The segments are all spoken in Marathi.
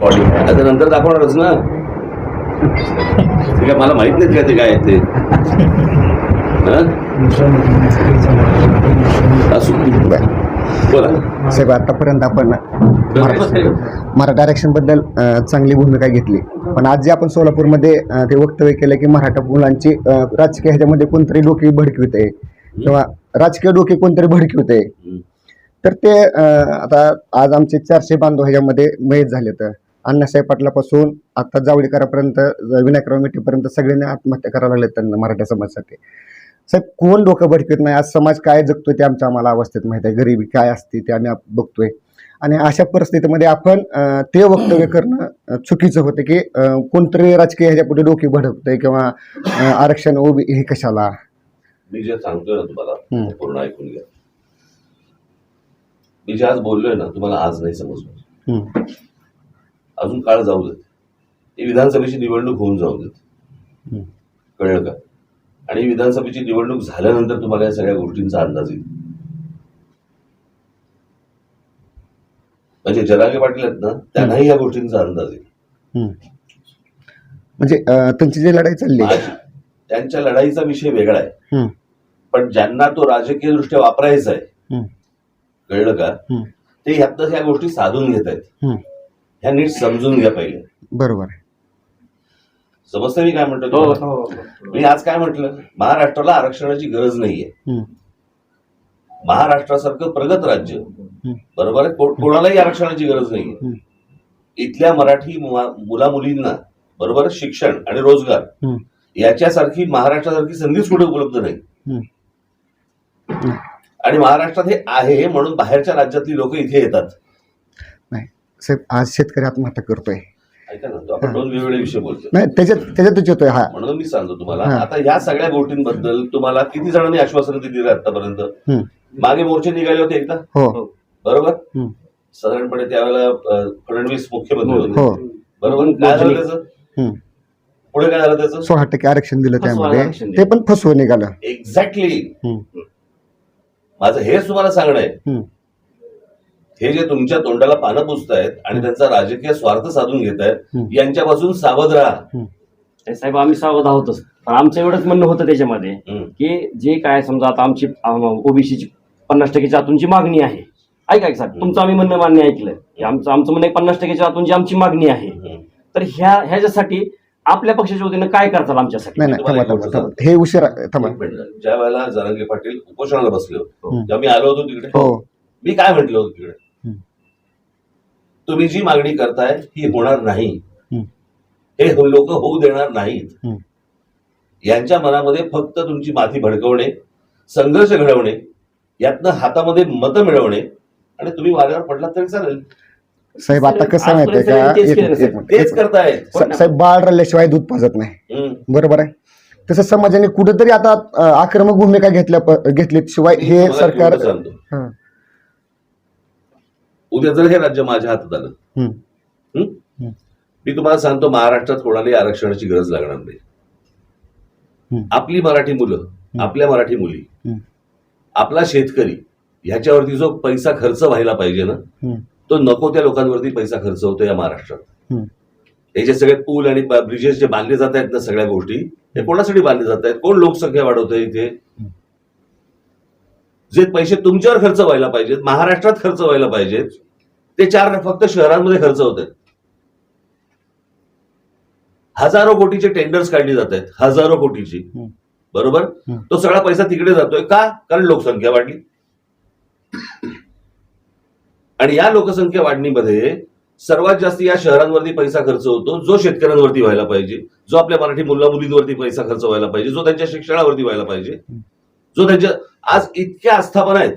बॉडी आता नंतर दाखवणारच ना. ते काय मला माहीत नाही का ते काय आहे ते. हं? असू बोला. साहेब आतापर्यंत आपण मरा- मराठा आरक्षणबद्दल अ, चांगली भूमिका घेतली. पण आज जे आपण सोलापूरमध्ये अ, ते वक्तव्य केलं की मराठा मुलांची अ, राजकीय ह्याच्यामध्ये कोणतरी डोके भडकवित आहे. किंवा राजकीय डोके कोणतरी भडकवित आहे. तर ते अ, आता आज आमचे चारशे बांधव ह्याच्यामध्ये मयत झाले तर अण्णासाहेब पाटलापासून आता जावळीकरापर्यंत विनायकराव मिठेपर्यंत सगळ्यांनी आत्महत्या करायला लागले त्यांना मराठा समाजासाठी. साहेब कोण डोकं भडकत नाही? आज समाज काय जगतोय ते आमच्या आम्हाला अवस्थेत माहिती आहे. गरिबी काय असते ते आम्ही बघतोय. आणि अशा परिस्थितीमध्ये आपण ते वक्तव्य करणं चुकीचं होतं की कोणतरी राजकीय ह्याच्या पुढे डोकी भडकतंय किंवा आरक्षण ओबी हे कशाला? मी जे सांगतोय ना तुम्हाला पूर्ण ऐकून घ्या. मी जे आज बोललोय ना तुम्हाला आज नाही समजलं अजून काळ जाऊ देत. ही विधानसभेची निवडणूक होऊन जाऊ देत. कळलं का? आणि विधानसभेची निवडणूक झाल्यानंतर तुम्हाला या सगळ्या गोष्टींचा अंदाज येईल. म्हणजे जरागे पाटील आहेत ना त्यांनाही या गोष्टींचा अंदाज येईल. हं. म्हणजे त्यांची जी लढाई चालली त्यांच्या लढाईचा विषय वेगळा आहे. पण ज्यांना तो राजकीय दृष्ट्या वापरायचा आहे कळलं का? ते ह्यातनं ह्या गोष्टी साधून घेत आहेत. ह्या नीट समजून घ्या पहिले. बरोबर आहे. समजतं मी काय म्हणतो हो, तुम्हाला? मी आज काय म्हटलं? महाराष्ट्राला आरक्षणाची गरज नाहीये. हं, महाराष्ट्रासारखं प्रगत राज्य. हं, बरोबर आहे? कोणालाही आरक्षणाची गरज नाहीये. हं, इथल्या मराठी मुला मुलींना बरोबर शिक्षण आणि रोजगार हं, याच्यासारखी महाराष्ट्रासारखी संधीच कुठे उपलब्ध नाही. हं. हं. आणि महाराष्ट्रात हे आहे म्हणून बाहेरच्या राज्यातली लोक इथे येतात. साहेब आज शेतकरी आत्महत्या करतोय. ऐका ना तो आपण दोन वेगवेगळे विषय बोलतो नाही त्याच्यात त्याच्यातच येतोय हा. म्हणून मी सांगतो तुम्हाला. आता या सगळ्या गोष्टींबद्दल तुम्हाला किती जणांनी आश्वासन दिली आतापर्यंत? हं, मागे मोर्चे निघाले होते एकदा? हो. बरोबर? हं, साधारणपणे त्यावेळेला फडणवीस मुख्यमंत्री होते. हो. बरोबर? काय झालं त्याचं? हं. पुढे काय झालं त्याचं? सोळा टक्के आरक्षण दिलं त्यामध्ये. ते पण फसवून निघालं. एक्झॅक्टली हं, माझं हेच तुम्हाला सांगणं आहे. हं, जे तुमच्या तोंडाला पानं पुसतायत आणि त्यांचा राजकीय स्वार्थ साधून घेत आहेत. यांच्यापासून सावध राहा. हं, ते साहेब आम्ही सावध आहोतच. पण आमचं एवढंच म्हणणं होतं त्याच्यामध्ये. की जे काय समजा आता आमची ओबीसीची पन्नास टक्केच्या आतूनची मागणी आहे. ऐका ऐका साहेब तुमचं आम्ही म्हणणं मान्य ऐकलं की आमचं आमचं म्हणणं पन्नास टक्केच्या आतून जी आमची मागणी आहे. हं. तर ह्या ह्याच्यासाठी आपल्या पक्षाच्या वतीनं काय करताल आमच्यासाठी? हे उशिरा. ज्या वेळेला जरांगे पाटील उपोषणाला बसले होते मी आलो होतो तिकडे. हो. मी काय म्हटलं होतं तिकडे? तुम्ही जी मागणी करताय ही होणार नाही. हं, हे लोक होऊ देणार नाहीत. यांच्या मनामध्ये फक्त तुमची माथी भडकवणे संघर्ष घडवणे यातनं हातामध्ये मतं मिळवणे आणि तुम्ही वाऱ्यावर पडलात तरी चालेल. साहेब आता कसं माहितीये का? तेच सा- साहेब बाळ रडल्याशिवाय दूध पाजत नाही. बरोबर आहे? तसं समाजाने कुठेतरी आता आक्रमक भूमिका घेतल्या प- घेतल्याशिवाय हे सरकार एक गोष्ट सांगतो. हं, उद्या जर हे राज्य माझ्या हातात आलं मी तुम्हाला सांगतो महाराष्ट्रात कोणालाही आरक्षणाची गरज लागणार नाही. आपली मराठी मुलं आपल्या मराठी मुली आपला शेतकरी ह्याच्यावरती जो पैसा खर्च व्हायला पाहिजे ना तो नको त्या लोकांवरती पैसा खर्च होतो या महाराष्ट्रात. जे सगळे पूल आणि ब्रिजेस जे बांधले जात आहेत ना सगळ्या गोष्टी हे कोणासाठी बांधले जात आहेत? कोण लोकसंख्या वाढवतंय इथे? जे पैसे तुमच्यावर खर्च व्हायला पाहिजेत महाराष्ट्रात खर्च व्हायला पाहिजेत ते चार फक्त शहरांमध्ये खर्च होत आहेत. हजारो कोटीचे टेंडर्स काढली जात आहेत. हजारो कोटीची. बरोबर. तो सगळा पैसा तिकडे जातोय. का? कारण लोकसंख्या वाढली. आणि या लोकसंख्या वाढणीमध्ये सर्वात जास्त या शहरांवरती पैसा खर्च होतो जो शेतकऱ्यांवरती व्हायला पाहिजे जो आपल्या मराठी मुला मुलींवरती पैसा खर्च व्हायला पाहिजे जो त्यांच्या शिक्षणावरती व्हायला पाहिजे जो त्यांच्या आज इतक्या आस्थापना आहेत.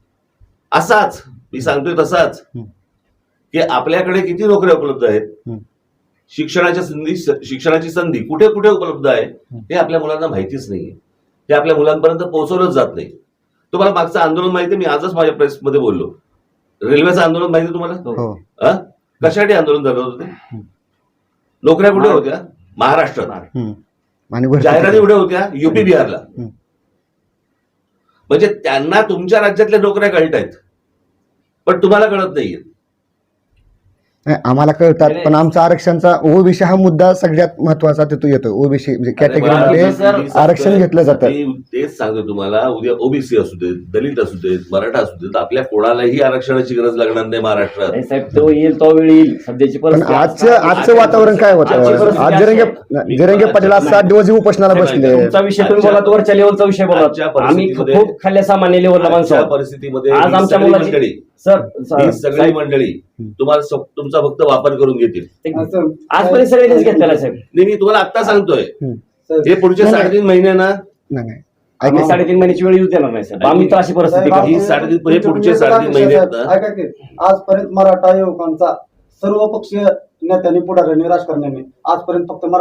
असाच मी सांगतोय तसाच की आपल्याकडे किती नोकऱ्या उपलब्ध आहेत. शिक्षणाच्या संधी शिक्षणाची संधी कुठे कुठे उपलब्ध आहे? हे आपल्या मुलांना माहितीच नाहीये. ते आपल्या मुलांपर्यंत पोहोचवलंच जात नाही. तुम्हाला मागचं आंदोलन माहिती मी आजच माझ्या प्रेसमध्ये बोललो. रेल्वेचं आंदोलन माहिती तुम्हाला? हो? कशासाठी आंदोलन झालं होतं ते? नोकऱ्या कुठे होत्या? महाराष्ट्रात. जाहिराती कुठे होत्या? युपी बिहारला. म्हणजे त्यांना तुमच्या राज्यातल्या नोकऱ्या कळत आहेत पण तुम्हाला कळत नाहीये नाही, आम्हाला कळतात पण आमचा आरक्षणचा ओबीसी हा मुद्दा सगळ्यात महत्त्वाचा तिथून येतो ओबीसी म्हणजे कॅटेगरीमध्ये आरक्षण घेतलं जातं. मी तेच सांगतो तुम्हाला उद्या ओबीसी असू देत दलित असू देत मराठा असू देत आपल्या कोणालाही आरक्षणाची गरज लागणार नाही महाराष्ट्रात. नाही साहेब तो येईल तो वेळ येईल. सध्याची पण परिस्थिती आजचं आजचं वातावरण काय आजची होतं परिस्थिती आज जिरंगे. जिरंगे पाटील आज सात दिवस उपोषणाला बसले. तुमचा विषय तुम्ही बोला तो वरच्या लेवलचा विषय बोला आजच्या आम्ही परिस्थितीमध्ये- खूप खाल्ल्या सामान्य लेवलला माणसं आजच्या आहोत. परिस्थितीमध्ये आज ही आमच्या सगळी मुलाची- मंडळी सर ही सगळी मंडळी तुम्हाला तुमचा फक्त वापर करून घेतील. आजपर्यंत सगळ्यांनीच घेतलेला साहेब. नाही मी तुम्हाला आता सांगतोय. हे पुढचे नाही, साडेतीन महिने ना नाही नाही. आम्ही ऐका- साडेतीन महिन्याची वेळ येऊ देणार नाही साहेब. आम्ही तर अशी परिस्थिती साहेब, करू. ही साडेतीन हे पुढचे साडेतीन महिने आहेत ना. ऐका की आजपर्यंत मराठा युवकांचा सर्व पक्षीय नेत्यांनी पुढाऱ्यांनी राजकारण्यांनी आजपर्यंत फक्त मराठा